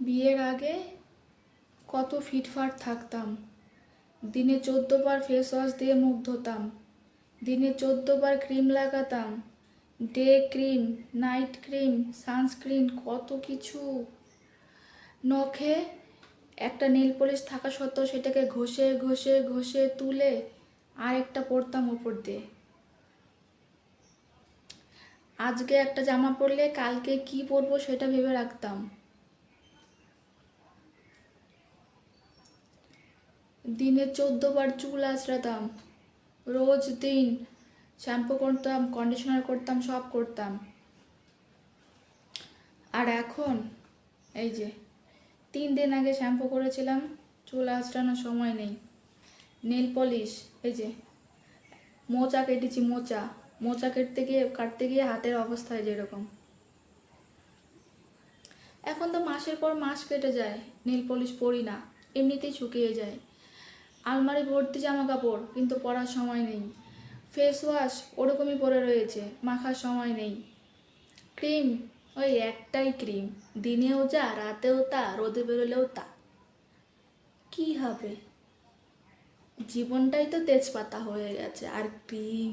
বিয়ের আগে কত ফিটফাট থাকতাম। দিনে চোদ্দ বার ফেস ওয়াশ দিয়ে মুখ ধোতাম। দিনে চোদ্দ বার ক্রিম লাগাতাম। Day cream night cream sunscreen কত কিছু। নখে একটা নীল পলিশ থাকা সত্ত্বেও সেটাকে ঘষে ঘষে ঘষে তুলে আরেকটা পরতাম উপর দিয়ে। আজকে একটা জামা পরলে কালকে কি পরবো সেটা ভেবে রাখতাম। দিনে চোদ্দ বার চুল আঁচড়াতাম। রোজ দিন শ্যাম্পু করতাম কন্ডিশনার করতাম, সব করতাম। আর এখন, এই যে, তিন দিন আগে শ্যাম্পু করেছিলাম, চুল আঁচড়ানোর সময় নেই। নেল পলিশ, এই যে, মোচা কেটেছি, মোচা। মোচা কেটতে গিয়ে, কাটতে গিয়ে হাতের অবস্থা হয় যেরকম। এখন তো মাসের পর মাস কেটে যায়, নীল পলিশ পরি না, এমনিতেই শুকিয়ে যায়। আলমারি ভর্তি জামা কাপড় কিন্তু পরার সময় নেই। ফেস ওয়াশ ওরকমই পরে রয়েছে, মাখার সময় নেই। ক্রিম, ওই একটাই ক্রিম, দিনেও যা, রাতেও তা, রোদে বেরোলেও তা। কি হবে? জীবনটাই তো তেজপাতা হয়ে গেছে, আর ক্রিম